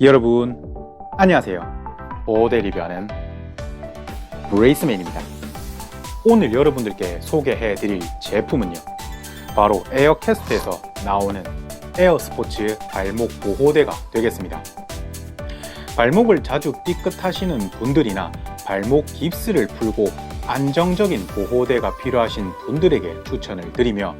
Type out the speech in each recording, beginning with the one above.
여러분 안녕하세요. 보호대 리뷰하는 브레이스맨입니다. 오늘 여러분들께 소개해 드릴 제품은요. 바로 에어캐스트에서 나오는 에어스포츠 발목 보호대가 되겠습니다. 발목을 자주 삐끗하시는 분들이나 발목 깁스를 풀고 안정적인 보호대가 필요하신 분들에게 추천을 드리며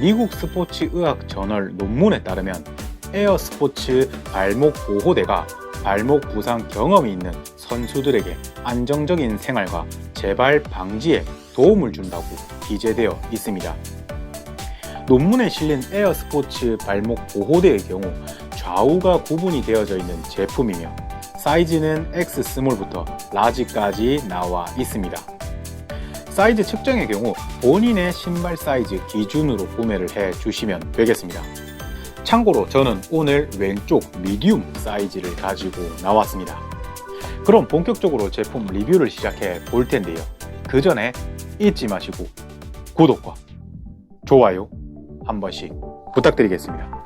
미국 스포츠 의학 저널 논문에 따르면 에어 스포츠 발목 보호대가 발목 부상 경험이 있는 선수들에게 안정적인 생활과 재발 방지에 도움을 준다고 기재되어 있습니다. 논문에 실린 에어 스포츠 발목 보호대의 경우 좌우가 구분이 되어져 있는 제품이며 사이즈는 X 스몰부터 라지까지 나와 있습니다. 사이즈 측정의 경우 본인의 신발 사이즈 기준으로 구매를 해 주시면 되겠습니다. 참고로 저는 오늘 왼쪽 미디움 사이즈를 가지고 나왔습니다. 그럼 본격적으로 제품 리뷰를 시작해 볼 텐데요. 그 전에 잊지 마시고 구독과 좋아요 한 번씩 부탁드리겠습니다.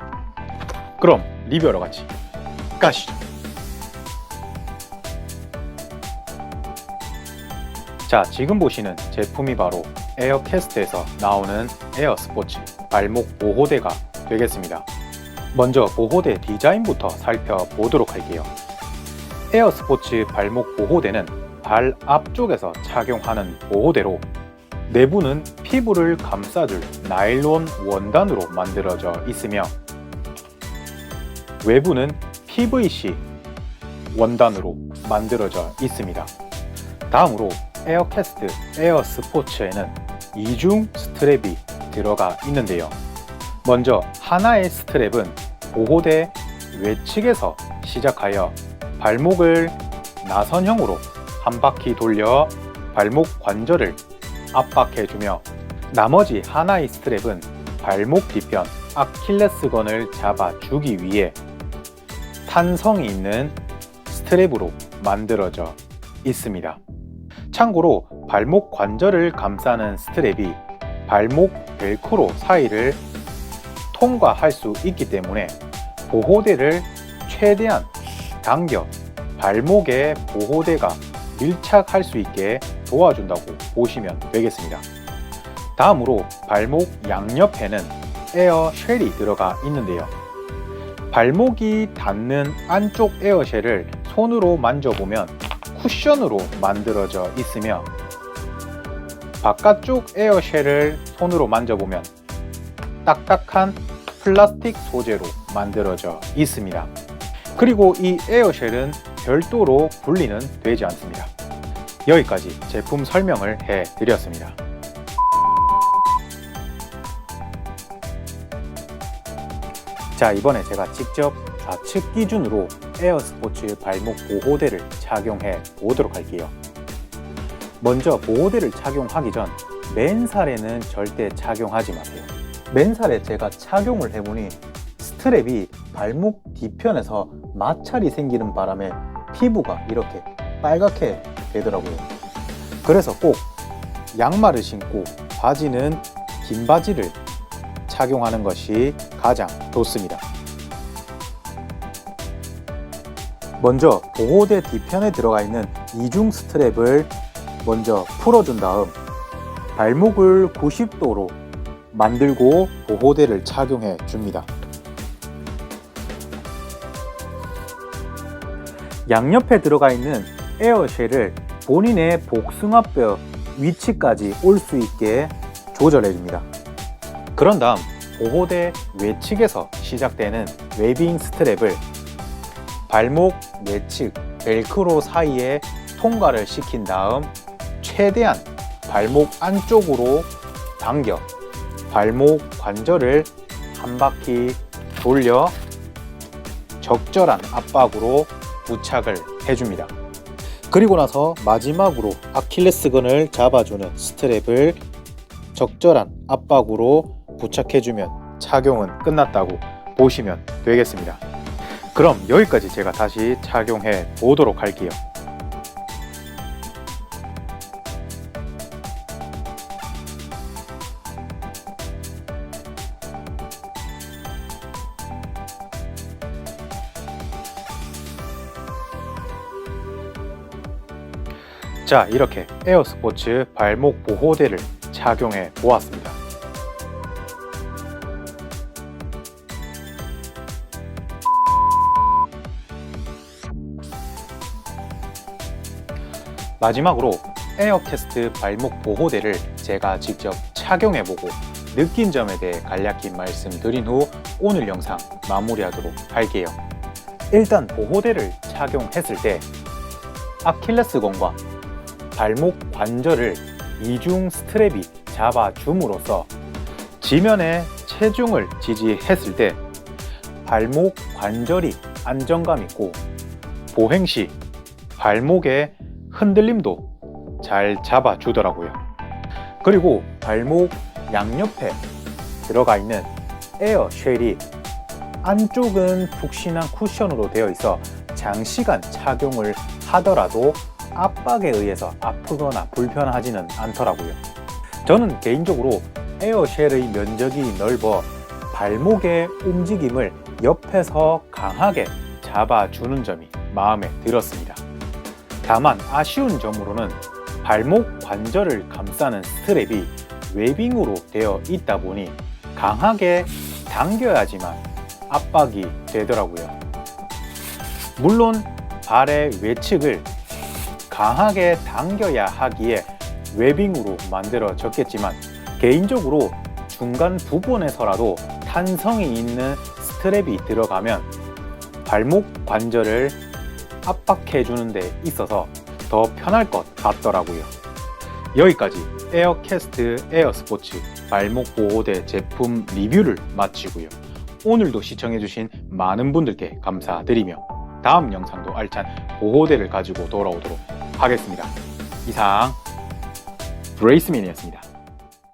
그럼 리뷰하러 같이 가시죠. 자, 지금 보시는 제품이 바로 에어캐스트에서 나오는 에어 스포츠 발목 보호대가 되겠습니다. 먼저 보호대 디자인부터 살펴보도록 할게요. 에어 스포츠 발목 보호대는 발 앞쪽에서 착용하는 보호대로 내부는 피부를 감싸줄 나일론 원단으로 만들어져 있으며 외부는 PVC 원단으로 만들어져 있습니다. 다음으로 에어캐스트 에어 스포츠에는 이중 스트랩이 들어가 있는데요. 먼저 하나의 스트랩은 보호대 외측에서 시작하여 발목을 나선형으로 한 바퀴 돌려 발목 관절을 압박해주며 나머지 하나의 스트랩은 발목 뒤편 아킬레스건을 잡아주기 위해 탄성이 있는 스트랩으로 만들어져 있습니다. 참고로 발목 관절을 감싸는 스트랩이 발목 벨크로 사이를 통과할 수 있기 때문에 보호대를 최대한 당겨 발목에 보호대가 밀착할 수 있게 도와준다고 보시면 되겠습니다. 다음으로 발목 양옆에는 에어 쉘이 들어가 있는데요. 발목이 닿는 안쪽 에어쉘을 손으로 만져보면 쿠션으로 만들어져 있으며 바깥쪽 에어쉘을 손으로 만져보면 딱딱한 플라스틱 소재로 만들어져 있습니다. 그리고 이 에어쉘은 별도로 분리는 되지 않습니다. 여기까지 제품 설명을 해 드렸습니다. 자, 이번에 제가 직접 좌측 기준으로 에어스포츠 발목 보호대를 착용해 보도록 할게요. 먼저 보호대를 착용하기 전 맨살에는 절대 착용하지 마세요. 맨살에 제가 착용을 해보니 스트랩이 발목 뒤편에서 마찰이 생기는 바람에 피부가 이렇게 빨갛게 되더라고요. 그래서 꼭 양말을 신고 바지는 긴 바지를 착용하는 것이 가장 좋습니다. 먼저 보호대 뒤편에 들어가 있는 이중 스트랩을 먼저 풀어준 다음 발목을 90도로 만들고 보호대를 착용해 줍니다. 양옆에 들어가 있는 에어쉘을 본인의 복숭아뼈 위치까지 올 수 있게 조절해 줍니다. 그런 다음 보호대 외측에서 시작되는 웨빙 스트랩을 발목 내측 벨크로 사이에 통과를 시킨 다음 최대한 발목 안쪽으로 당겨 발목 관절을 한 바퀴 돌려 적절한 압박으로 부착을 해줍니다. 그리고 나서 마지막으로 아킬레스건을 잡아주는 스트랩을 적절한 압박으로 부착해주면 착용은 끝났다고 보시면 되겠습니다. 그럼 여기까지 제가 다시 착용해 보도록 할게요. 자, 이렇게 에어스포츠 발목 보호대를 착용해 보았습니다. 마지막으로 에어캐스트 발목 보호대를 제가 직접 착용해보고 느낀 점에 대해 간략히 말씀드린 후 오늘 영상 마무리하도록 할게요. 일단 보호대를 착용했을 때 아킬레스건과 발목 관절을 이중 스트랩이 잡아줌으로써 지면에 체중을 지지했을 때 발목 관절이 안정감 있고 보행 시 발목의 흔들림도 잘 잡아주더라고요. 그리고 발목 양옆에 들어가 있는 에어 쉘이 안쪽은 푹신한 쿠션으로 되어 있어 장시간 착용을 하더라도 압박에 의해서 아프거나 불편하지는 않더라고요. 저는 개인적으로 에어쉘의 면적이 넓어 발목의 움직임을 옆에서 강하게 잡아주는 점이 마음에 들었습니다. 다만 아쉬운 점으로는 발목 관절을 감싸는 스트랩이 웨빙으로 되어 있다 보니 강하게 당겨야지만 압박이 되더라고요. 물론 발의 외측을 강하게 당겨야 하기에 웨빙으로 만들어졌겠지만 개인적으로 중간 부분에서라도 탄성이 있는 스트랩이 들어가면 발목 관절을 압박해 주는 데 있어서 더 편할 것 같더라고요. 여기까지 에어캐스트 에어스포츠 발목 보호대 제품 리뷰를 마치고요. 오늘도 시청해주신 많은 분들께 감사드리며 다음 영상도 알찬 보호대를 가지고 돌아오도록 하겠습니다. 이상 브레이스민이었습니다.